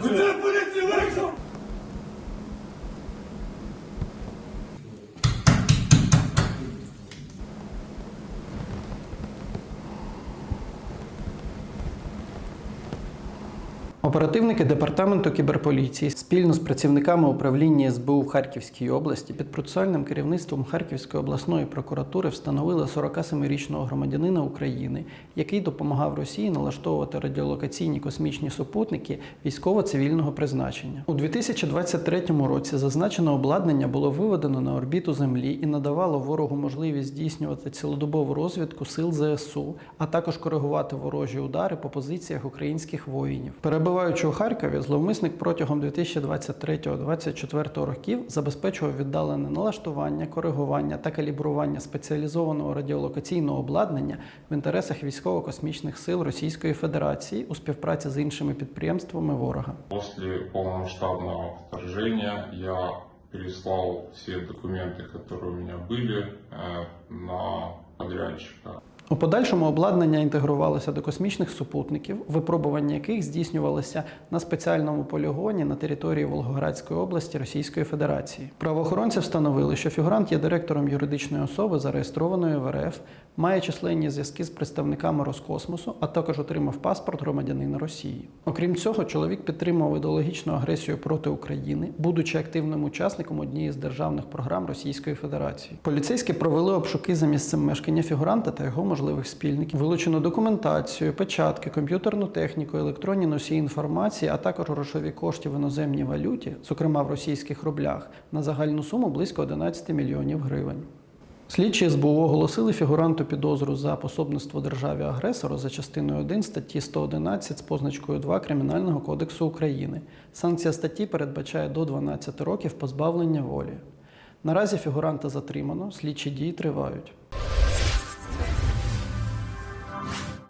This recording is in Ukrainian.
不ッ。Оперативники департаменту кіберполіції спільно з працівниками управління СБУ в Харківській області під процесуальним керівництвом Харківської обласної прокуратури встановили 47-річного громадянина України, який допомагав Росії налаштовувати радіолокаційні космічні супутники військово-цивільного призначення. У 2023 році зазначене обладнання було виведено на орбіту Землі і надавало ворогу можливість здійснювати цілодобову розвідку сил ЗСУ, а також коригувати ворожі удари по позиціях українських воїнів. Перебуваючи у Харкові, зловмисник протягом 2023-2024 років забезпечував віддалене налаштування, коригування та калібрування спеціалізованого радіолокаційного обладнання в інтересах військово-космічних сил Російської Федерації у співпраці з іншими підприємствами ворога. После полномасштабного вторжения я переслал все документы, которые у меня были, э, на подрядчика. У подальшому обладнання інтегрувалося до космічних супутників, випробування яких здійснювалися на спеціальному полігоні на території Волгоградської області Російської Федерації. Правоохоронці встановили, що фігурант є директором юридичної особи, зареєстрованої в РФ, має численні зв'язки з представниками Роскосмосу, а також отримав паспорт громадянина Росії. Окрім цього, чоловік підтримував ідеологічну агресію проти України, будучи активним учасником однієї з державних програм Російської Федерації. Поліцейські провели обшуки за місцем мешкання фігуранта та його можливих спільників. Вилучено документацію, печатки, комп'ютерну техніку, електронні носії інформації, а також грошові кошти в іноземній валюті, зокрема в російських рублях, на загальну суму близько 11 мільйонів гривень. Слідчі СБУ оголосили фігуранту підозру за пособництво державі агресору за частиною 1 статті 111 з позначкою 2 Кримінального кодексу України. Санкція статті передбачає до 12 років позбавлення волі. Наразі фігуранта затримано, слідчі дії тривають.